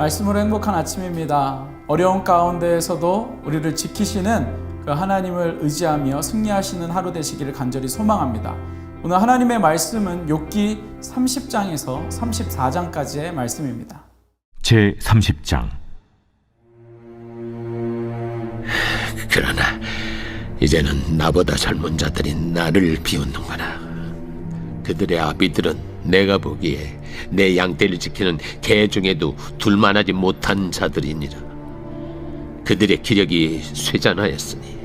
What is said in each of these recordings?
말씀으로 행복한 아침입니다. 어려운 가운데에서도 우리를 지키시는 그 하나님을 의지하며 승리하시는 하루 되시기를 간절히 소망합니다. 오늘 하나님의 말씀은 욥기 30장에서 34장까지의 말씀입니다. 제 30장 그러나 이제는 나보다 젊은 자들이 나를 비웃는구나. 그들의 아비들은 내가 보기에 내 양떼를 지키는 개 중에도 둘만하지 못한 자들이니라. 그들의 기력이 쇠잔하였으니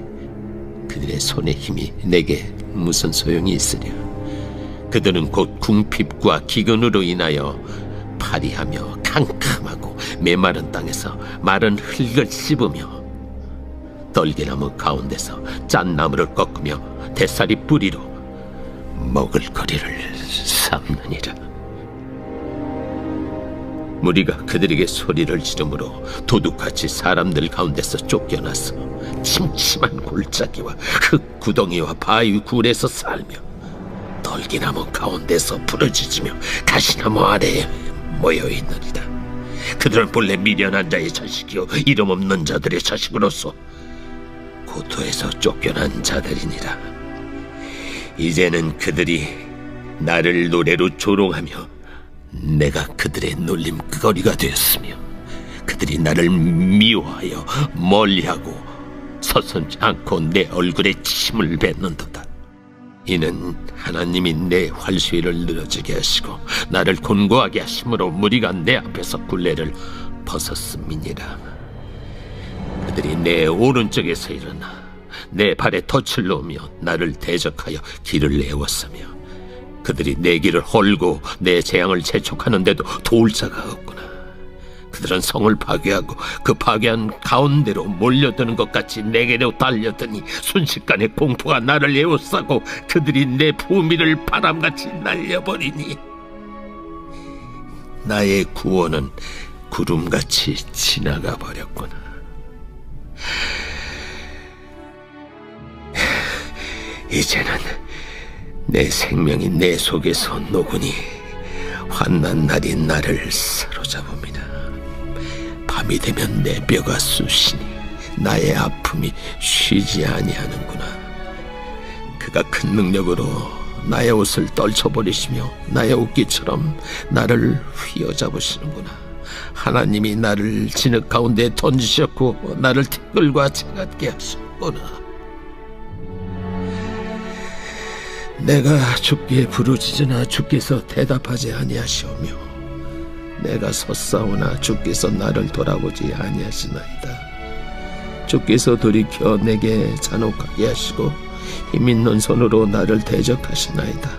그들의 손의 힘이 내게 무슨 소용이 있으랴. 그들은 곧 궁핍과 기근으로 인하여 파리하며 캄캄하고 메마른 땅에서 마른 흙을 씹으며 떨기나무 가운데서 짠 나무를 꺾으며 대사리 뿌리로 먹을 거리를 삼느니라. 무리가 그들에게 소리를 지르므로 도둑같이 사람들 가운데서 쫓겨나서 침침한 골짜기와 흙 구덩이와 바위 굴에서 살며 떨기나무 가운데서 부러지지며 가시나무 아래에 모여 있느니라. 그들은 본래 미련한 자의 자식이요 이름 없는 자들의 자식으로서 고토에서 쫓겨난 자들이니라. 이제는 그들이 나를 노래로 조롱하며 내가 그들의 놀림거리가 되었으며 그들이 나를 미워하여 멀리하고 서슴지 않고 내 얼굴에 침을 뱉는도다. 이는 하나님이 내 활수위를 늘어지게 하시고 나를 곤고하게 하심으로 무리가 내 앞에서 굴레를 벗었음이니라. 그들이 내 오른쪽에서 일어나 내 발에 덫을 놓으며 나를 대적하여 길을 내었으며 그들이 내 길을 헐고 내 재앙을 재촉하는데도 도울 자가 없구나. 그들은 성을 파괴하고 그 파괴한 가운데로 몰려드는 것 같이 내게로 달려드니 순식간에 공포가 나를 에워싸고 그들이 내 부미를 바람같이 날려버리니 나의 구원은 구름같이 지나가 버렸구나. 이제는 내 생명이 내 속에서 녹으니 환난 날이 나를 사로잡음이다. 밤이 되면 내 뼈가 쑤시니 나의 아픔이 쉬지 아니하는구나. 그가 큰 능력으로 나의 옷을 떨쳐버리시며 나의 옷깃처럼 나를 휘어잡으시는구나. 하나님이 나를 진흙 가운데 던지셨고 나를 티끌과 채같게 하셨구나. 내가 주께 부르짖으나 주께서 대답하지 아니하시오며 내가 섰사오나 주께서 나를 돌아보지 아니하시나이다. 주께서 돌이켜 내게 잔혹하게 하시고 힘 있는 손으로 나를 대적하시나이다.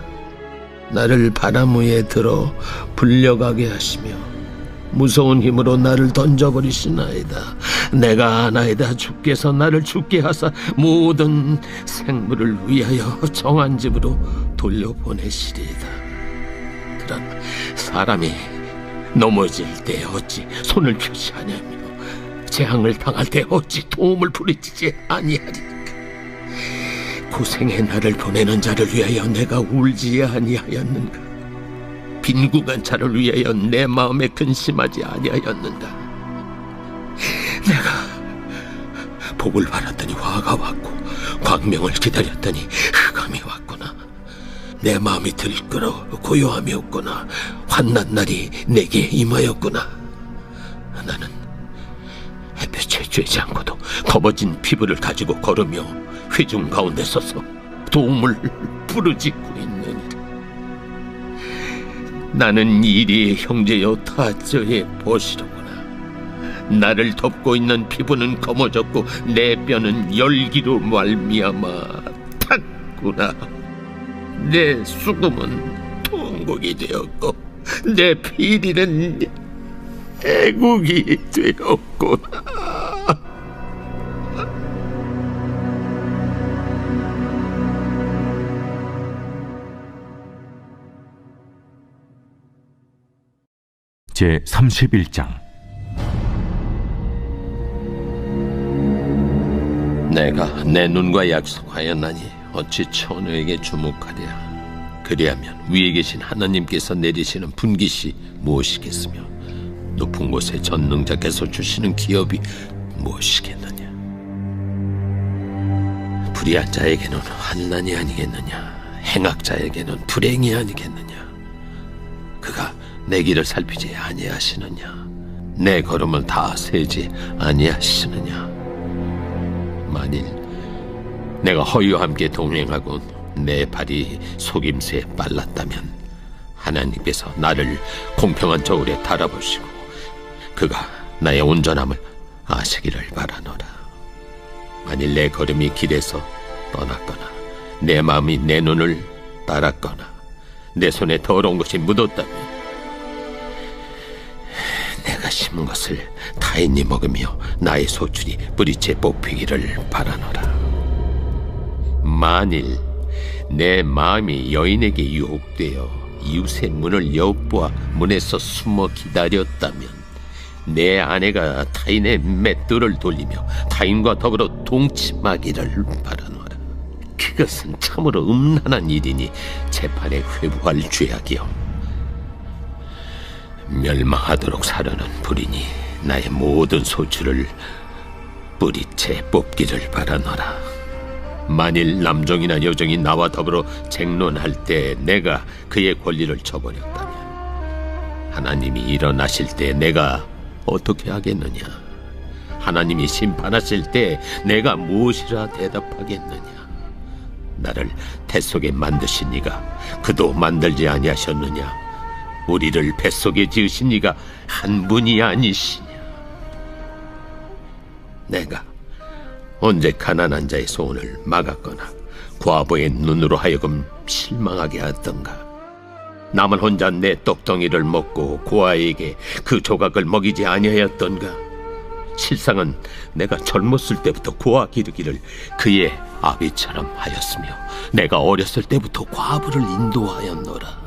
나를 바람 위에 들어 불려가게 하시며 무서운 힘으로 나를 던져버리시나이다. 내가 아나이다. 주께서 나를 죽게 하사 모든 생물을 위하여 정한 집으로 돌려보내시리이다. 그러나 사람이 넘어질 때 어찌 손을 아니하며 재앙을 당할 때 어찌 도움을 부르짖지 아니하리까. 고생의 나를 보내는 자를 위하여 내가 울지 아니하였는가. 빈궁한 자를 위하여 내 마음에 근심하지 아니하였는가. 내가 복을 바랐더니 화가 왔고 광명을 기다렸더니 흑암이 왔구나. 내 마음이 들끓어 고요함이 없구나. 환난 날이 내게 임하였구나. 나는 햇볕에 쬐지 않고도 검어진 피부를 가지고 걸으며 회중 가운데 서서 도움을 부르짖고. 나는 이리의 형제여 타저의 보시로구나. 나를 덮고 있는 피부는 검어졌고 내 뼈는 열기로 말미암아 탔구나. 내 수금은 통곡이 되었고 내 피리는 애국이 되었구나. 제 31장 내가 내 눈과 약속하였나니 어찌 천우에게 주목하랴 그리하면 위에 계신 하나님께서 내리시는 분깃이 무엇이겠으며 높은 곳에 전능자께서 주시는 기업이 무엇이겠느냐? 불의한 자에게는 환난이 아니겠느냐? 행악자에게는 불행이 아니겠느냐? 내 길을 살피지 아니하시느냐? 내 걸음을 다 세지 아니하시느냐? 만일 내가 허위와 함께 동행하고 내 발이 속임수에 빨랐다면 하나님께서 나를 공평한 저울에 달아보시고 그가 나의 온전함을 아시기를 바라노라. 만일 내 걸음이 길에서 떠났거나 내 마음이 내 눈을 따랐거나 내 손에 더러운 것이 묻었다면 내가 심은 것을 타인이 먹으며 나의 소출이 뿌리째 뽑히기를 바라노라. 만일 내 마음이 여인에게 유혹되어 이웃의 문을 엿보아 문에서 숨어 기다렸다면 내 아내가 타인의 맷돌을 돌리며 타인과 더불어 동침하기를 바라노라. 그것은 참으로 음란한 일이니 재판에 회부할 죄악이요. 멸망하도록 사려는 불이니 나의 모든 소출을 뿌리채 뽑기를 바라노라. 만일 남종이나 여종이 나와 더불어 쟁론할 때 내가 그의 권리를 저버렸다면 하나님이 일어나실 때 내가 어떻게 하겠느냐? 하나님이 심판하실 때 내가 무엇이라 대답하겠느냐? 나를 뱃속에 만드신 이가 그도 만들지 아니하셨느냐? 우리를 뱃속에 지으신 이가 한 분이 아니시냐? 내가 언제 가난한 자의 소원을 막았거나 과부의 눈으로 하여금 실망하게 하던가? 남은 혼자 내 떡덩이를 먹고 고아에게 그 조각을 먹이지 아니하였던가? 실상은 내가 젊었을 때부터 고아 기르기를 그의 아비처럼 하였으며 내가 어렸을 때부터 과부를 인도하였노라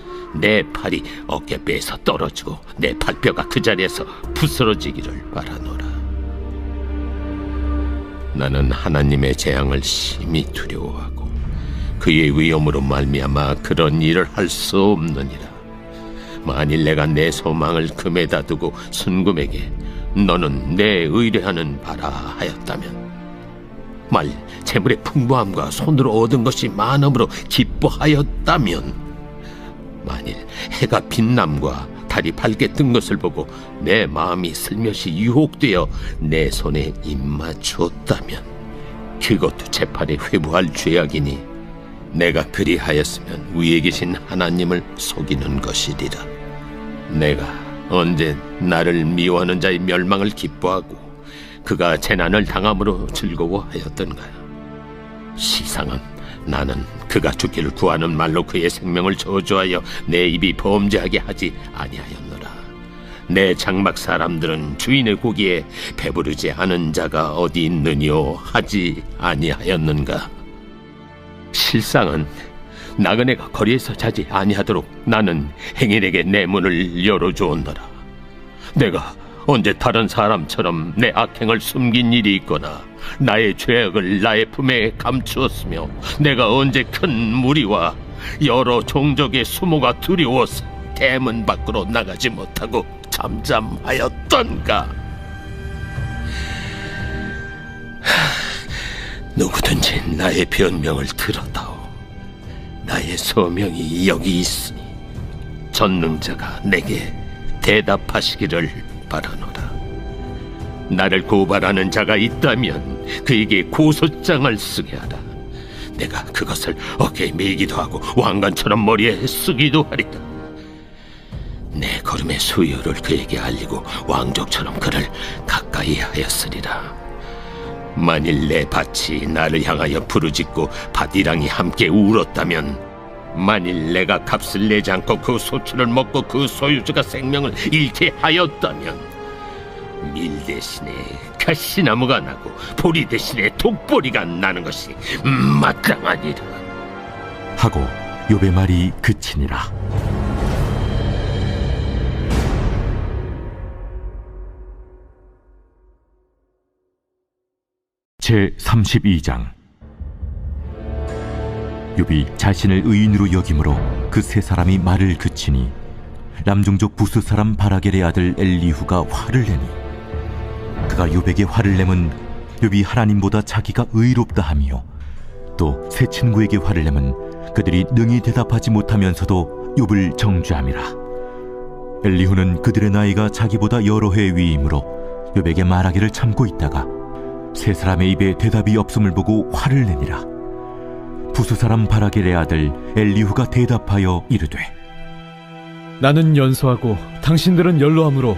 내 팔이 어깨뼈에서 떨어지고 내 팔뼈가 그 자리에서 부스러지기를 바라노라. 나는 하나님의 재앙을 심히 두려워하고 그의 위엄으로 말미암아 그런 일을 할 수 없느니라. 만일 내가 내 소망을 금에 다 두고 순금에게 너는 내 의뢰하는 바라 하였다면 말 재물의 풍부함과 손으로 얻은 것이 많음으로 기뻐하였다면 만일 해가 빛남과 달이 밝게 뜬 것을 보고 내 마음이 슬며시 유혹되어 내 손에 입맞추었다면 그것도 재판에 회부할 죄악이니 내가 그리하였으면 위에 계신 하나님을 속이는 것이리라. 내가 언제 나를 미워하는 자의 멸망을 기뻐하고 그가 재난을 당함으로 즐거워하였던가 시상은 나는 그가 죽기를 구하는 말로 그의 생명을 저주하여 내 입이 범죄하게 하지 아니하였노라. 내 장막 사람들은 주인의 고기에 배부르지 않은 자가 어디 있느뇨 하지 아니하였는가. 실상은 나그네가 거리에서 자지 아니하도록 나는 행인에게 내 문을 열어주었노라. 내가 언제 다른 사람처럼 내 악행을 숨긴 일이 있거나 나의 죄악을 나의 품에 감추었으며 내가 언제 큰 무리와 여러 종족의 수모가 두려워서 대문 밖으로 나가지 못하고 잠잠하였던가 하, 누구든지 나의 변명을 들었다오 나의 소명이 여기 있으니 전능자가 내게 대답하시기를 바라노라. 나를 고발하는 자가 있다면 그에게 고소장을 쓰게 하라. 내가 그것을 어깨에 메기도 하고 왕관처럼 머리에 쓰기도 하리라. 내 걸음의 수요를 그에게 알리고 왕족처럼 그를 가까이 하였으리라. 만일 내 밭이 나를 향하여 부르짖고 밭이랑이 함께 울었다면 만일 내가 값을 내지 않고 그 소출을 먹고 그 소유주가 생명을 잃게 하였다면 밀 대신에 악한 시나무가 나고 보리 대신에 독보리가 나는 것이 마땅하니라. 하고 욥의 말이 그치니라 제 32장 욥이 자신을 의인으로 여김으로 그 세 사람이 말을 그치니 남종족 부스 사람 바라겔의 아들 엘리후가 화를 내니 그가 욥에게 화를 내면 욥이 하나님보다 자기가 의롭다 하며 또 세 친구에게 화를 내면 그들이 능히 대답하지 못하면서도 욥을 정죄함이라. 엘리후는 그들의 나이가 자기보다 여러 해 위이므로 욥에게 말하기를 참고 있다가 세 사람의 입에 대답이 없음을 보고 화를 내니라. 부수 사람 바라겔의 아들 엘리후가 대답하여 이르되 나는 연소하고 당신들은 연로함으로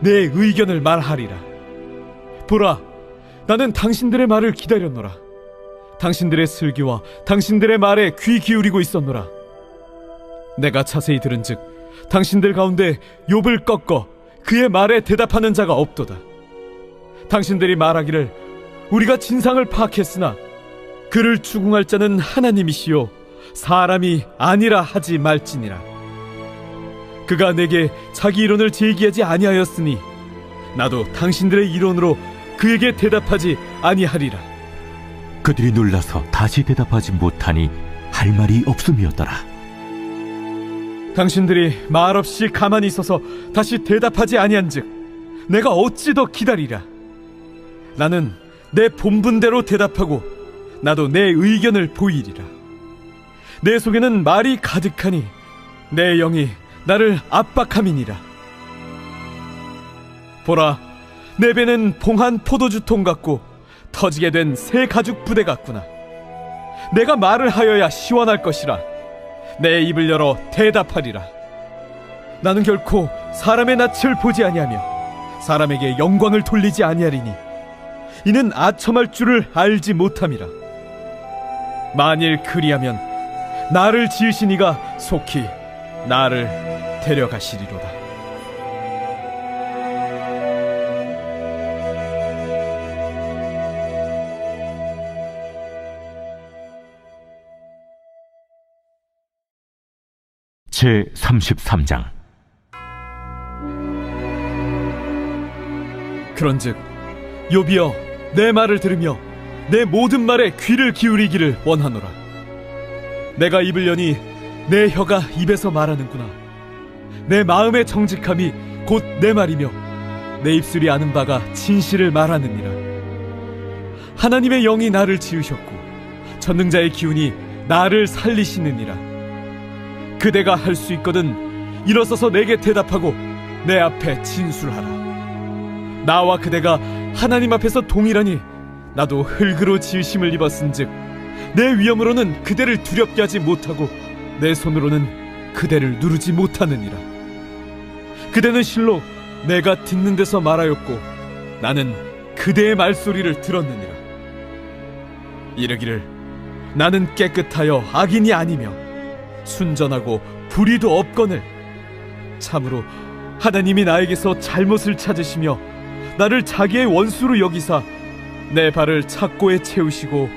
내 의견을 말하리라. 보라, 나는 당신들의 말을 기다렸노라. 당신들의 슬기와 당신들의 말에 귀 기울이고 있었노라. 내가 자세히 들은즉 당신들 가운데 욥을 꺾어 그의 말에 대답하는 자가 없도다. 당신들이 말하기를 우리가 진상을 파악했으나 그를 추궁할 자는 하나님이시요 사람이 아니라 하지 말지니라. 그가 내게 자기 이론을 제기하지 아니하였으니 나도 당신들의 이론으로 그에게 대답하지 아니하리라. 그들이 놀라서 다시 대답하지 못하니 할 말이 없음이었더라 당신들이 말없이 가만히 있어서 다시 대답하지 아니한즉 내가 어찌 더 기다리랴. 나는 내 본분대로 대답하고 나도 내 의견을 보이리라. 내 속에는 말이 가득하니 내 영이 나를 압박함이니라. 보라, 내 배는 봉한 포도주통 같고 터지게 된 새 가죽 부대 같구나. 내가 말을 하여야 시원할 것이라. 내 입을 열어 대답하리라. 나는 결코 사람의 낯을 보지 아니하며 사람에게 영광을 돌리지 아니하리니 이는 아첨할 줄을 알지 못함이라. 만일 그리하면 나를 지으신 이가 속히 나를 데려가시리로다. 제 33장. 그런즉 요비여 내 말을 들으며 내 모든 말에 귀를 기울이기를 원하노라. 내가 입을 여니 내 혀가 입에서 말하는구나 내 마음의 정직함이 곧 내 말이며 내 입술이 아는 바가 진실을 말하느니라. 하나님의 영이 나를 지으셨고 전능자의 기운이 나를 살리시느니라. 그대가 할 수 있거든 일어서서 내게 대답하고 내 앞에 진술하라. 나와 그대가 하나님 앞에서 동일하니 나도 흙으로 지으심을 입었은즉 내 위엄으로는 그대를 두렵게 하지 못하고 내 손으로는 그대를 누르지 못하느니라 그대는 실로 내가 듣는 데서 말하였고 나는 그대의 말소리를 들었느니라 이르기를 나는 깨끗하여 악인이 아니며 순전하고 불의도 없거늘 참으로 하나님이 나에게서 잘못을 찾으시며 나를 자기의 원수로 여기사 내 발을 착고에 채우시고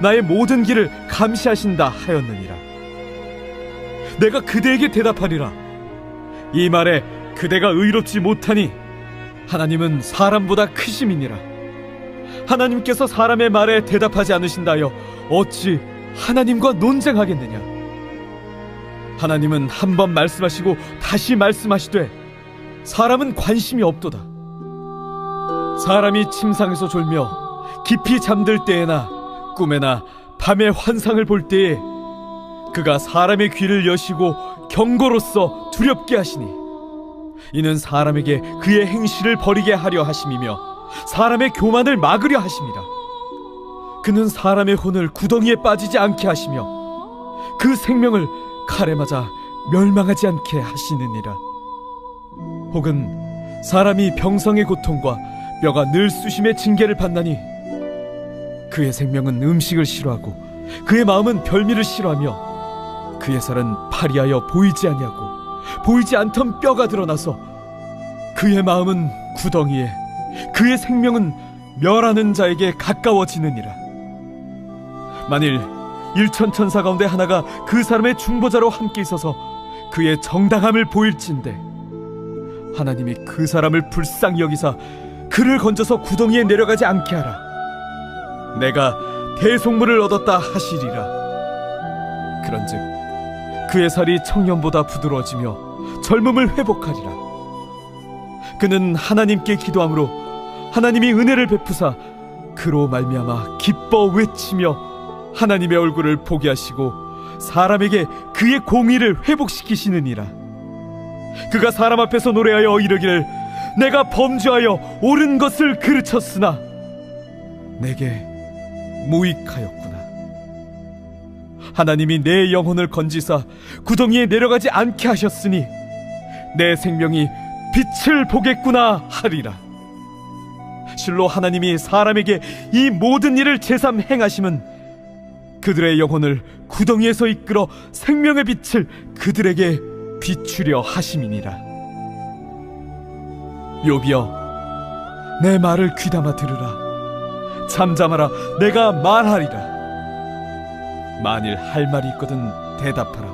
나의 모든 길을 감시하신다 하였느니라. 내가 그대에게 대답하리라. 이 말에 그대가 의롭지 못하니 하나님은 사람보다 크심이니라. 하나님께서 사람의 말에 대답하지 않으신다여 어찌 하나님과 논쟁하겠느냐? 하나님은 한 번 말씀하시고 다시 말씀하시되 사람은 관심이 없도다. 사람이 침상에서 졸며 깊이 잠들 때에나 꿈에나 밤에 환상을 볼 때에 그가 사람의 귀를 여시고 경고로서 두렵게 하시니 이는 사람에게 그의 행실을 버리게 하려 하심이며 사람의 교만을 막으려 하십니다. 그는 사람의 혼을 구덩이에 빠지지 않게 하시며 그 생명을 칼에 맞아 멸망하지 않게 하시느니라. 혹은 사람이 병성의 고통과 뼈가 늘 쑤심의 징계를 받나니 그의 생명은 음식을 싫어하고 그의 마음은 별미를 싫어하며 그의 살은 파리하여 보이지 아니하고 보이지 않던 뼈가 드러나서 그의 마음은 구덩이에 그의 생명은 멸하는 자에게 가까워지느니라. 만일 일천 천사 가운데 하나가 그 사람의 중보자로 함께 있어서 그의 정당함을 보일진데 하나님이 그 사람을 불쌍히 여기사 그를 건져서 구덩이에 내려가지 않게 하라. 내가 대속물을 얻었다 하시리라. 그런즉 그의 살이 청년보다 부드러워지며 젊음을 회복하리라. 그는 하나님께 기도함으로 하나님이 은혜를 베푸사 그로 말미암아 기뻐 외치며 하나님의 얼굴을 보게 하시고 사람에게 그의 공의를 회복시키시느니라. 그가 사람 앞에서 노래하여 이르기를 내가 범죄하여 옳은 것을 그르쳤으나 내게 무익하였구나 하나님이 내 영혼을 건지사 구덩이에 내려가지 않게 하셨으니 내 생명이 빛을 보겠구나 하리라. 실로 하나님이 사람에게 이 모든 일을 제삼 행하심은 그들의 영혼을 구덩이에서 이끌어 생명의 빛을 그들에게 비추려 하심이니라. 요비여 내 말을 귀담아 들으라. 잠잠하라. 내가 말하리라 만일 할 말이 있거든 대답하라.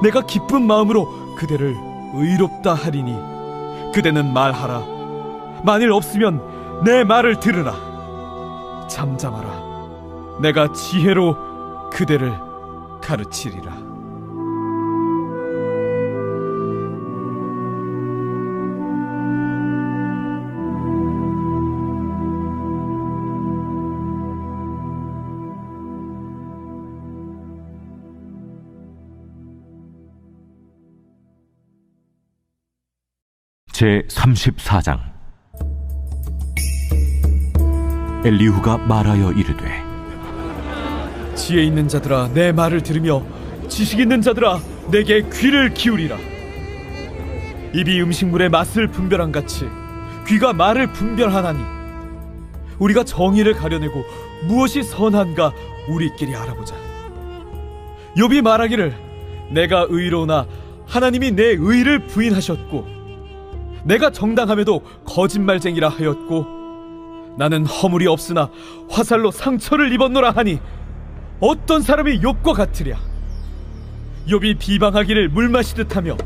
내가 기쁜 마음으로 그대를 의롭다 하리니 그대는 말하라. 만일 없으면 내 말을 들으라. 잠잠하라. 내가 지혜로 그대를 가르치리라 제 34장. 엘리후가 말하여 이르되 지혜 있는 자들아 내 말을 들으며 지식 있는 자들아 내게 귀를 기울이라. 입이 음식물의 맛을 분별한 같이 귀가 말을 분별하나니 우리가 정의를 가려내고 무엇이 선한가 우리끼리 알아보자. 욥이 말하기를 내가 의로우나 하나님이 내 의를 부인하셨고 내가 정당함에도 거짓말쟁이라 하였고 나는 허물이 없으나 화살로 상처를 입었노라 하니 어떤 사람이 욥과 같으랴. 욥이 비방하기를 물 마시듯 하며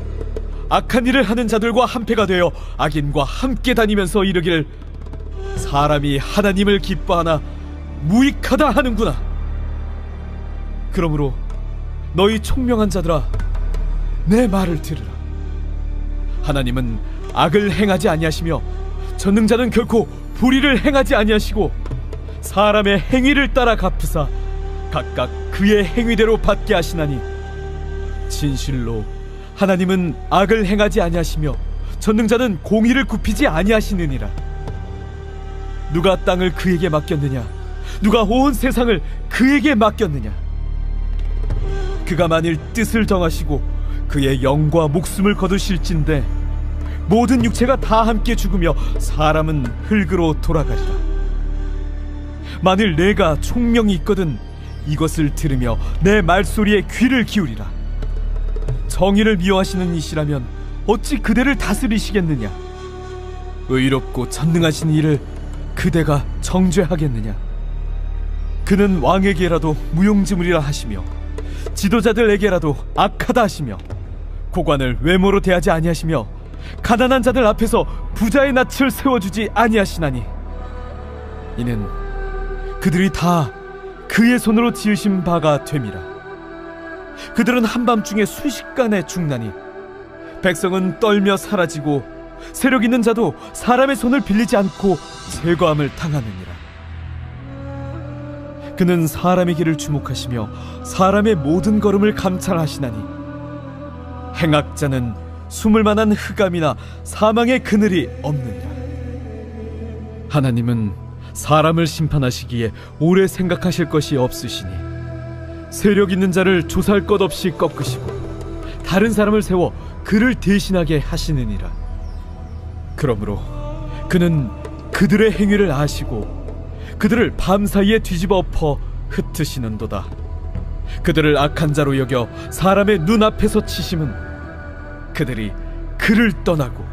악한 일을 하는 자들과 한패가 되어 악인과 함께 다니면서 이르기를 사람이 하나님을 기뻐하나 무익하다 하는구나. 그러므로 너희 총명한 자들아 내 말을 들으라. 하나님은 악을 행하지 아니하시며 전능자는 결코 불의를 행하지 아니하시고 사람의 행위를 따라 갚으사 각각 그의 행위대로 받게 하시나니 진실로 하나님은 악을 행하지 아니하시며 전능자는 공의를 굽히지 아니하시느니라. 누가 땅을 그에게 맡겼느냐? 누가 온 세상을 그에게 맡겼느냐? 그가 만일 뜻을 정하시고 그의 영과 목숨을 거두실진데 모든 육체가 다 함께 죽으며 사람은 흙으로 돌아가리라. 만일 내가 총명이 있거든 이것을 들으며 내 말소리에 귀를 기울이라. 정의를 미워하시는 이시라면 어찌 그대를 다스리시겠느냐? 의롭고 전능하신 이를 그대가 정죄하겠느냐? 그는 왕에게라도 무용지물이라 하시며 지도자들에게라도 악하다 하시며 고관을 외모로 대하지 아니하시며 가난한 자들 앞에서 부자의 낯을 세워주지 아니하시나니. 이는 그들이 다 그의 손으로 지으신 바가 됨이라. 그들은 한밤중에 순식간에 죽나니 백성은 떨며 사라지고 세력 있는 자도 사람의 손을 빌리지 않고 제거함을 당하느니라. 그는 사람의 길을 주목하시며 사람의 모든 걸음을 감찰하시나니 행악자는 숨을 만한 흑암이나 사망의 그늘이 없느니라 하나님은 사람을 심판하시기에 오래 생각하실 것이 없으시니 세력 있는 자를 조사할 것 없이 꺾으시고 다른 사람을 세워 그를 대신하게 하시느니라. 그러므로 그는 그들의 행위를 아시고 그들을 밤사이에 뒤집어 엎어 흩으시는도다. 그들을 악한 자로 여겨 사람의 눈앞에서 치심은 그들이 그를 떠나고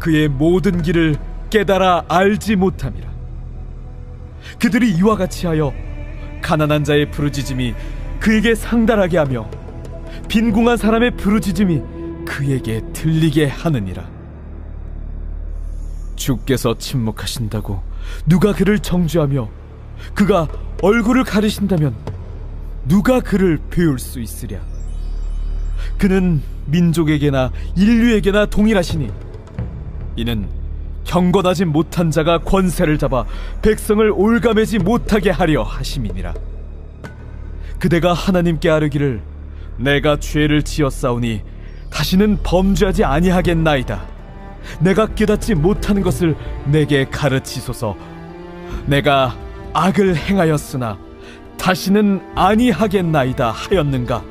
그의 모든 길을 깨달아 알지 못함이라. 그들이 이와 같이 하여 가난한 자의 부르짖음이 그에게 상달하게 하며 빈궁한 사람의 부르짖음이 그에게 들리게 하느니라. 주께서 침묵하신다고 누가 그를 정죄하며 그가 얼굴을 가리신다면 누가 그를 배울 수 있으랴? 그는 민족에게나 인류에게나 동일하시니 이는 경건하지 못한 자가 권세를 잡아 백성을 올가매지 못하게 하려 하심이니라. 그대가 하나님께 아뢰기를 내가 죄를 지었사오니 다시는 범죄하지 아니하겠나이다. 내가 깨닫지 못하는 것을 내게 가르치소서. 내가 악을 행하였으나 다시는 아니하겠나이다 하였는가?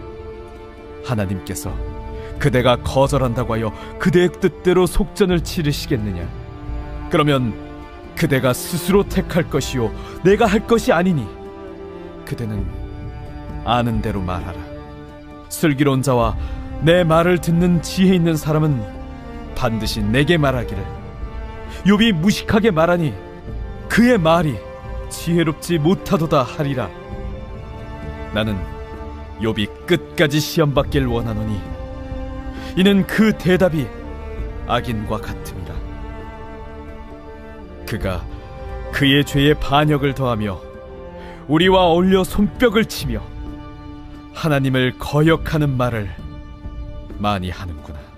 하나님께서 그대가 거절한다고 하여 그대의 뜻대로 속전을 치르시겠느냐? 그러면 그대가 스스로 택할 것이요 내가 할 것이 아니니 그대는 아는 대로 말하라. 슬기로운 자와 내 말을 듣는 지혜 있는 사람은 반드시 내게 말하기를 욥이 무식하게 말하니 그의 말이 지혜롭지 못하도다 하리라. 나는 욥이 끝까지 시험 받길 원하노니 이는 그 대답이 악인과 같음이라. 그가 그의 죄에 반역을 더하며 우리와 어울려 손뼉을 치며 하나님을 거역하는 말을 많이 하는구나.